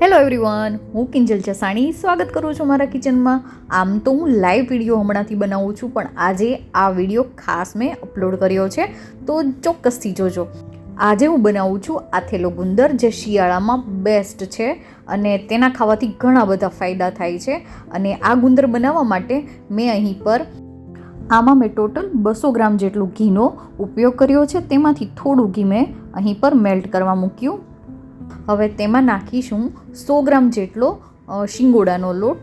Hello everyone હું કિંજલ ચસાણી સ્વાગત કરું છું મારા કિચનમાં. આમ તો હું લાઈવ વીડિયો હમણાંથી બનાવું છું, પણ આજે આ વીડિયો ખાસ મેં અપલોડ કર્યો છે, તો ચોક્કસથી જોજો. આજે હું બનાવું છું આથેલો ગુંદર, જે શિયાળામાં બેસ્ટ છે અને તેના ખાવાથી ઘણા બધા ફાયદા થાય છે. અને આ ગુંદર બનાવવા માટે મેં અહીં પર આમાં મેં ટોટલ બસો ગ્રામ જેટલું ઘીનો ઉપયોગ કર્યો છે, તેમાંથી થોડું ઘી મેં અહીં પર મેલ્ટ કરવા મૂક્યું. હવે તેમાં નાખીશું સો ગ્રામ જેટલો શિંગોડાનો લોટ.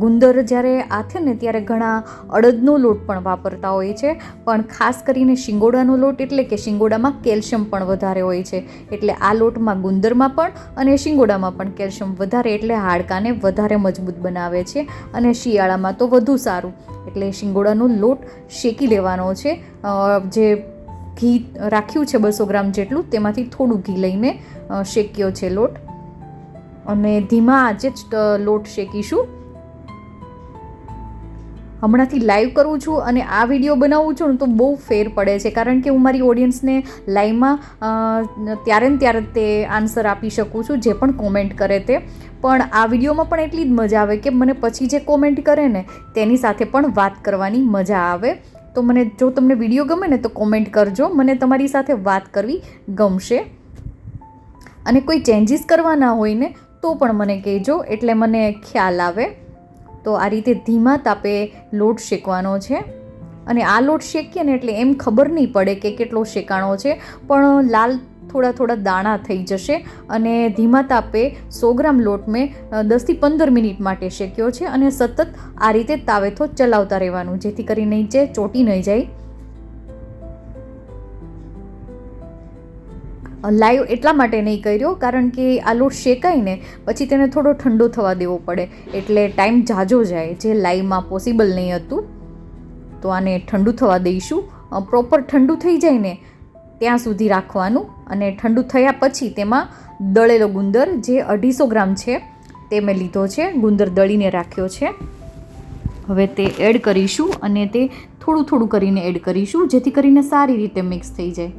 ગુંદર જ્યારે આથે ને ત્યારે ઘણા અડદનો લોટ પણ વાપરતા હોય છે. પણ ખાસ કરીને શિંગોડાનો લોટ એટલે કે શિંગોડામાં કેલ્શિયમ પણ વધારે હોય છે. એટલે આ લોટમાં ગુંદરમાં પણ અને શિંગોડામાં પણ કેલ્શિયમ વધારે એટલે હાડકાને વધારે મજબૂત બનાવે છે અને શિયાળામાં તો વધુ સારું. એટલે શિંગોડાનો લોટ શેકી લેવાનો છે. જે ઘી રાખ્યું છે બસો ગ્રામ જેટલું, તેમાંથી થોડું ઘી લઈને શેક્યો છે લોટ. અને ધીમા આંચે જ લોટ શેકીશું. હમણાંથી લાઈવ કરું છું અને આ વીડિયો બનાવું છું ને તો બહુ ફેર પડે છે, કારણ કે હું મારી ઓડિયન્સને લાઈવમાં ત્યારે ને ત્યારે તે આન્સર આપી શકું છું, જે પણ કોમેન્ટ કરે તે. પણ આ વિડીયોમાં પણ એટલી જ મજા આવે કે મને પછી જે કોમેન્ટ કરે ને, તેની સાથે પણ વાત કરવાની મજા આવે. તો મને જો તમને વીડિયો ગમે ને તો કોમેન્ટ કરજો. મને તમારી સાથે વાત કરવી ગમશે. અને કોઈ ચેન્જીસ કરવાના હોય ને તો પણ મને કહેજો. એટલે મને ખ્યાલ આવે. તો આ રીતે ધીમા તાપે લોટ શેકવાનો છે. અને આ લોટ શેકીએ ને એટલે એમ ખબર નહીં પડે કે કેટલો શેકાણો છે. પણ લાલ થોડા થોડા દાણા થઈ જશે અને ધીમા તાપે સો ગ્રામ લોટ મેં દસથી પંદર મિનિટ માટે શેક્યો છે અને સતત આ રીતે તાવેથો ચલાવતા રહેવાનું, જેથી કરી જે ચોટી નહીં જાય. લાઈવ એટલા માટે નહીં કર્યો, કારણ કે આ લોટ શેકાઈને પછી તેને થોડો ઠંડો થવા દેવો પડે, એટલે ટાઈમ જાજો જાય, જે લાઈવમાં પોસિબલ નહીં હતું. તો આને ઠંડુ થવા દઈશું. પ્રોપર ઠંડુ થઈ જાય ને ત્યાં સુધી રાખવાનું અને ઠંડુ થયા પછી તેમાં દળેલો ગુંદર જે અઢીસો ગ્રામ છે તે મેં લીધો છે, ગુંદર દળીને રાખ્યો છે. હવે તે એડ કરીશું અને તે થોડું થોડું કરીને એડ કરીશું જેથી કરીને સારી રીતે મિક્સ થઈ જાય.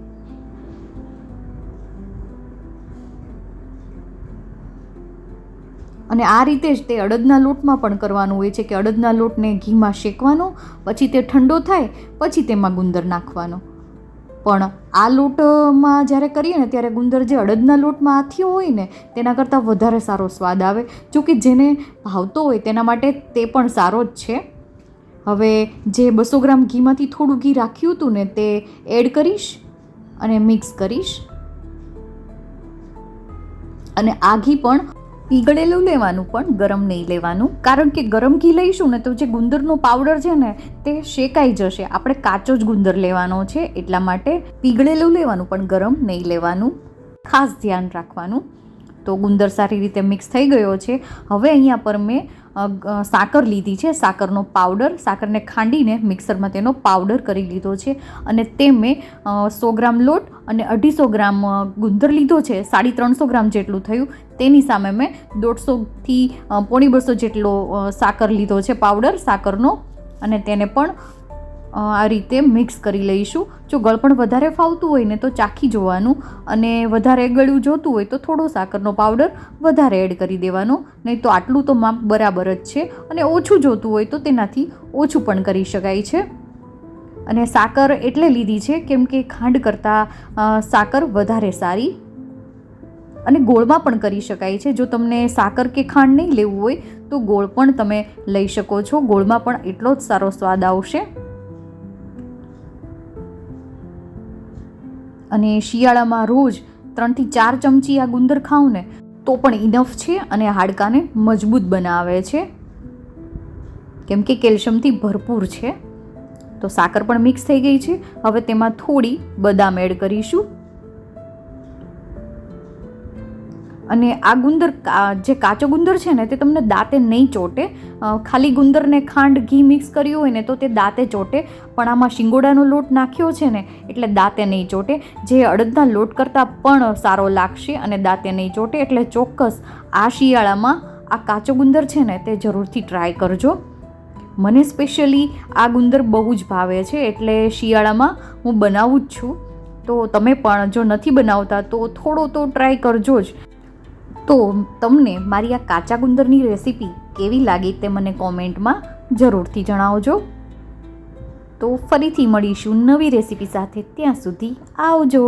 અને આ રીતે જ તે અડદના લોટમાં પણ કરવાનું હોય છે કે અડદના લોટને ઘીમાં શેકવાનો, પછી તે ઠંડો થાય, પછી તેમાં ગુંદર નાખવાનો. પણ આ લોટમાં જ્યારે કરીએ ને ત્યારે ગુંદર જે અડદના લોટમાં આથિયો હોય ને, તેના કરતાં વધારે સારો સ્વાદ આવે. જો કે જેને ભાવતો હોય તેના માટે તે પણ સારો જ છે. હવે જે બસો ગ્રામ ઘીમાંથી થોડું ઘી રાખ્યું હતું ને, તે એડ કરીશ અને મિક્સ કરીશ. અને આ ઘી પણ પીગળેલું લેવાનું પણ ગરમ નહીં લેવાનું. કારણ કે ગરમ ઘી લઈશું ને તો જે ગુંદરનો પાવડર છે ને, તે શેકાઈ જશે. આપણે કાચો જ ગુંદર લેવાનો છે, એટલા માટે પીગળેલું લેવાનું પણ ગરમ નહીં લેવાનું. ખાસ ધ્યાન રાખવાનું. તો ગુંદર સારી રીતે મિક્સ થઈ ગયો છે. હવે અહીંયા પર મેં સાકર લીધી છે. સાકરનો પાવડર સાકરને ખાંડીને મિક્સરમાં તેનો પાવડર કરી લીધો છે. અને તે મેં સો ગ્રામ લોટ અને અઢીસો ગ્રામ ગુંદર લીધો છે. સાડી ત્રણસો ગ્રામ જેટલું થયું. તેની સામે મેં દોઢસોથી પોણી બસો જેટલો સાકર લીધો છે પાવડર સાકરનો. અને તેને પણ આ રીતે મિક્સ કરી લઈશું. જો ગળપણ વધારે ફાવતું હોય ને તો ચાખી જોવાનું અને વધારે ગળ્યું જોતું હોય તો થોડો સાકરનો પાવડર વધારે એડ કરી દેવાનો. નહીં તો આટલું તો માપ બરાબર જ છે અને ઓછું જોતું હોય તો તેનાથી ઓછું પણ કરી શકાય છે. અને સાકર એટલે લીધી છે કેમ કે ખાંડ કરતાં સાકર વધારે સારી અને ગોળમાં પણ કરી શકાય છે. જો તમને સાકર કે ખાંડ નહીં લેવું હોય તો ગોળ પણ તમે લઈ શકો છો. ગોળમાં પણ એટલો જ સારો સ્વાદ આવશે. અને શિયાળામાં રોજ ત્રણથી ચાર ચમચી આ ગુંદર ખાઉં ને તો પણ ઇનફ છે અને હાડકાને મજબૂત બનાવે છે. કેમ કે કેલ્શિયમથી ભરપૂર છે. તો સાકર પણ મિક્સ થઈ ગઈ છે. હવે તેમાં થોડી બદામ એડ કરીશું. અને આ ગુંદર જે કાચો ગુંદર છે ને, તે તમને દાંતે નહીં ચોટે. ખાલી ગુંદરને ખાંડ, ઘી મિક્સ કર્યું હોય ને, તો તે દાંતે ચોટે. પણ આમાં શિંગોડાનો લોટ નાખ્યો છે ને, એટલે દાંતે નહીં ચોટે. જે અડદના લોટ કરતાં પણ સારો લાગશે અને દાંતે નહીં ચોટે. એટલે ચોક્કસ આ શિયાળામાં આ કાચો ગુંદર છે ને, તે જરૂરથી ટ્રાય કરજો. મને સ્પેશિયલી આ ગુંદર બહુ જ ભાવે છે, એટલે શિયાળામાં હું બનાવું જ છું. તો તમે પણ જો નથી બનાવતા, તો થોડો તો ટ્રાય કરજો જ. તો તમને મારી આ કાચા ગુંદરની રેસીપી કેવી લાગી તે મને કોમેન્ટમાં જરૂરથી જણાવજો. તો ફરીથી મળીશું નવી રેસીપી સાથે ત્યાં સુધી આવજો.